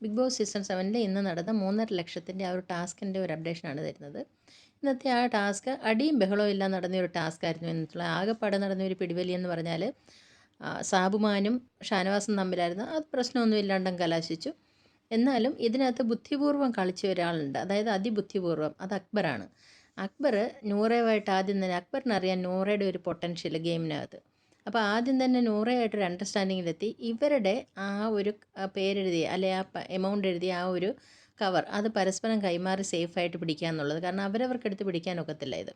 Big boss season സെവനിൽ ഇന്ന് നടന്ന മൂന്നര ലക്ഷത്തിന്റെ ആ ഒരു ടാസ്കിന്റെ ഒരു അപ്ഡേഷനാണ് തരുന്നത്. ഇന്നത്തെ ആ ടാസ്ക് അടിയും ബഹളവും ഇല്ല നടന്ന ഒരു ടാസ്ക് ആയിരുന്നു എന്നിട്ടുള്ള ആകെപ്പാടെ നടന്ന ഒരു പിടിവലി എന്ന് പറഞ്ഞാൽ സാബുമാനും ഷാനവാസും തമ്മിലായിരുന്നു. അത് പ്രശ്നമൊന്നും ഇല്ലാണ്ടും കലാശിച്ചു. എന്നാലും ഇതിനകത്ത് ബുദ്ധിപൂർവം കളിച്ച ഒരാളുണ്ട്. അതായത് അതിബുദ്ധിപൂർവം അത് അക്ബറാണ്. അക്ബർ നൂറയുമായിട്ട് ആദ്യം തന്നെ അക്ബറിനറിയാൻ നൂറയുടെ ഒരു പൊട്ടൻഷ്യൽ ഗെയിമിനകത്ത്. അപ്പോൾ ആദ്യം തന്നെ നൂറയായിട്ടൊരു അണ്ടർസ്റ്റാൻഡിങ്ങിലെത്തി ഇവരുടെ ആ ഒരു പേരെഴുതി അല്ലെ ആ എമൗണ്ട് എഴുതിയ ആ ഒരു കവർ അത് പരസ്പരം കൈമാറി സേഫായിട്ട് പിടിക്കുക എന്നുള്ളത് കാരണം അവരവർക്ക് അവരവർക്കെടുത്ത് പിടിക്കാനൊക്കത്തില്ല ഇത്.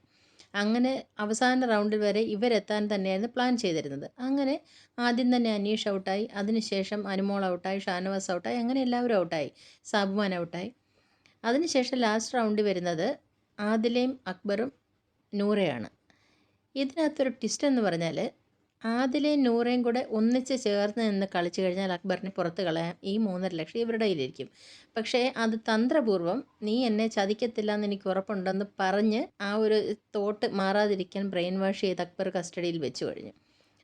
അങ്ങനെ അവസാന റൗണ്ടിൽ വരെ ഇവരെത്താൻ തന്നെയായിരുന്നു പ്ലാൻ ചെയ്തിരുന്നത്. അങ്ങനെ ആദ്യം തന്നെ അനീഷ് ഔട്ടായി അതിനുശേഷം അനുമോൾ ഔട്ടായി ഷാനവാസ് ഔട്ടായി അങ്ങനെ എല്ലാവരും ഔട്ടായി സാബുമാൻ ഔട്ടായി അതിനുശേഷം ലാസ്റ്റ് റൗണ്ടിൽ വരുന്നത് ആദിലയും അക്ബറും നൂറയാണ്. ഇതിനകത്തൊരു ട്വിസ്റ്റ് എന്ന് പറഞ്ഞാൽ ആദിലയും നൂറയും കൂടെ ഒന്നിച്ച് ചേർന്ന് നിന്ന് കളിച്ചു കഴിഞ്ഞാൽ അക്ബറിനെ പുറത്ത് കളയാം ഈ മൂന്നര ലക്ഷം ഇവരുടെ കയ്യിലിരിക്കും. പക്ഷേ അത് തന്ത്രപൂർവം നീ എന്നെ ചതിക്കത്തില്ല എന്ന് എനിക്ക് ഉറപ്പുണ്ടെന്ന് പറഞ്ഞ് ആ ഒരു തോട്ട് മാറാതിരിക്കാൻ ബ്രെയിൻ വാഷ് ചെയ്ത് അക്ബർ കസ്റ്റഡിയിൽ വെച്ച് കഴിഞ്ഞു.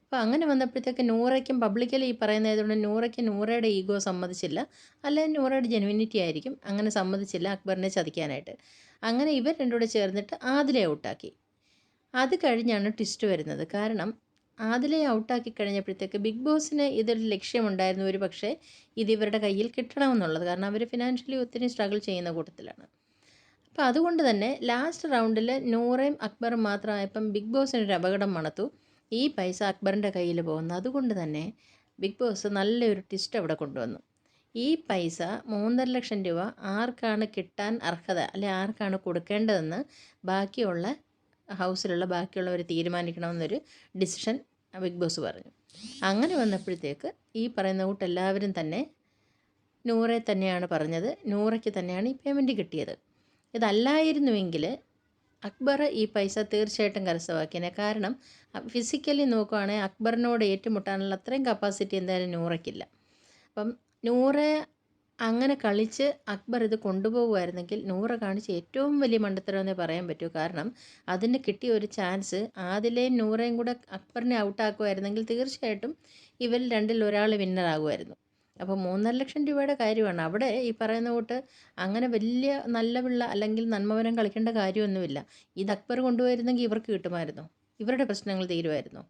അപ്പോൾ അങ്ങനെ വന്നപ്പോഴത്തേക്ക് നൂറയ്ക്കും പബ്ലിക്കലി ഈ പറയുന്നതുകൊണ്ട് നൂറയ്ക്ക് നൂറയുടെ ഈഗോ സമ്മതിച്ചില്ല. അല്ലെങ്കിൽ നൂറയുടെ ജെനുവിനിറ്റി ആയിരിക്കും. അങ്ങനെ സമ്മതിച്ചില്ല അക്ബറിനെ ചതിക്കാനായിട്ട്. അങ്ങനെ ഇവർ രണ്ടുകൂടെ ചേർന്നിട്ട് ആദിലെ ഔട്ടാക്കി. അത് കഴിഞ്ഞാണ് ട്വിസ്റ്റ് വരുന്നത്. കാരണം ആദിലെ ഔട്ടാക്കി കഴിഞ്ഞപ്പോഴത്തേക്ക് ബിഗ് ബോസിന് ഇതൊരു ലക്ഷ്യമുണ്ടായിരുന്നു ഒരു പക്ഷേ ഇത് ഇവരുടെ കയ്യിൽ കിട്ടണമെന്നുള്ളത്. കാരണം അവർ ഫിനാൻഷ്യലി ഒത്തിരി സ്ട്രഗിൾ ചെയ്യുന്ന കൂട്ടത്തിലാണ്. അപ്പോൾ അതുകൊണ്ട് തന്നെ ലാസ്റ്റ് റൗണ്ടിൽ നൂറയും അക്ബറും മാത്രമായപ്പം ബിഗ് ബോസിനൊരു അപകടം മണത്തു. ഈ പൈസ അക്ബറിന്റെ കയ്യിൽ പോകുന്നു. അതുകൊണ്ട് തന്നെ ബിഗ് ബോസ് നല്ലൊരു ട്വിസ്റ്റ് അവിടെ കൊണ്ടുവന്നു. ഈ പൈസ മൂന്നര ലക്ഷം രൂപ ആർക്കാണ് കിട്ടാൻ അർഹത? അല്ലെ ആർക്കാണ് കൊടുക്കേണ്ടതെന്ന് ബാക്കിയുള്ള ഹൗസിലുള്ള ബാക്കിയുള്ളവർ തീരുമാനിക്കണമെന്നൊരു ഡിസിഷൻ ബിഗ് ബോസ് പറഞ്ഞു. അങ്ങനെ വന്നപ്പോഴത്തേക്ക് ഈ പറയുന്ന കൂട്ട് എല്ലാവരും തന്നെ നൂറെ തന്നെയാണ് പറഞ്ഞത്. നൂറയ്ക്ക് തന്നെയാണ് ഈ പേയ്മെന്റ് കിട്ടിയത്. ഇതല്ലായിരുന്നുവെങ്കിൽ അക്ബർ ഈ പൈസ തീർച്ചയായിട്ടും കരസ്ഥമാക്കിയേനെ. കാരണം ഫിസിക്കലി നോക്കുവാണെങ്കിൽ അക്ബറിനോട് ഏറ്റുമുട്ടാനുള്ള അത്രയും കപ്പാസിറ്റി എന്തായാലും നൂറയ്ക്കില്ല. അപ്പം നൂറെ അങ്ങനെ കളിച്ച് അക്ബർ ഇത് കൊണ്ടുപോകുമായിരുന്നെങ്കിൽ നൂറ കാണിച്ച ഏറ്റവും വലിയ മണ്ടത്തരമെന്നേ പറയാൻ പറ്റൂ. കാരണം അതിന് കിട്ടിയ ഒരു ചാൻസ് ആദിലെയും നൂറയും കൂടെ അക്ബറിനെ ഔട്ടാക്കുമായിരുന്നെങ്കിൽ തീർച്ചയായിട്ടും ഇവർ രണ്ടിൽ ഒരാൾ വിന്നറാകുമായിരുന്നു. അപ്പോൾ മൂന്നര ലക്ഷം രൂപയുടെ കാര്യമാണ്. അവിടെ ഈ പറയുന്ന കൂട്ട് അങ്ങനെ വലിയ നല്ല പിള്ള അല്ലെങ്കിൽ നന്മവനം കളിക്കേണ്ട കാര്യമൊന്നുമില്ല. ഇത് അക്ബർ കൊണ്ടുപോയിരുന്നെങ്കിൽ ഇവർക്ക് കിട്ടുമായിരുന്നു. ഇവരുടെ പ്രശ്നങ്ങൾ തീരുമായിരുന്നു.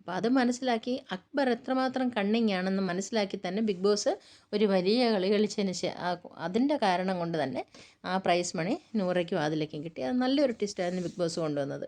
അപ്പോൾ അത് മനസ്സിലാക്കി അക്ബർ എത്രമാത്രം കണ്ണിങ്ങാണെന്ന് മനസ്സിലാക്കി തന്നെ ബിഗ് ബോസ് ഒരു വലിയ കളി കളിച്ചതിന് ശേഷം അതിന്റെ കാരണം കൊണ്ട് തന്നെ ആ പ്രൈസ് മണി നൂറയ്ക്കും അതിലേക്കും കിട്ടി. അത് നല്ലൊരു ട്വിസ്റ്റായിരുന്നു ബിഗ് ബോസ് കൊണ്ടുവന്നത്.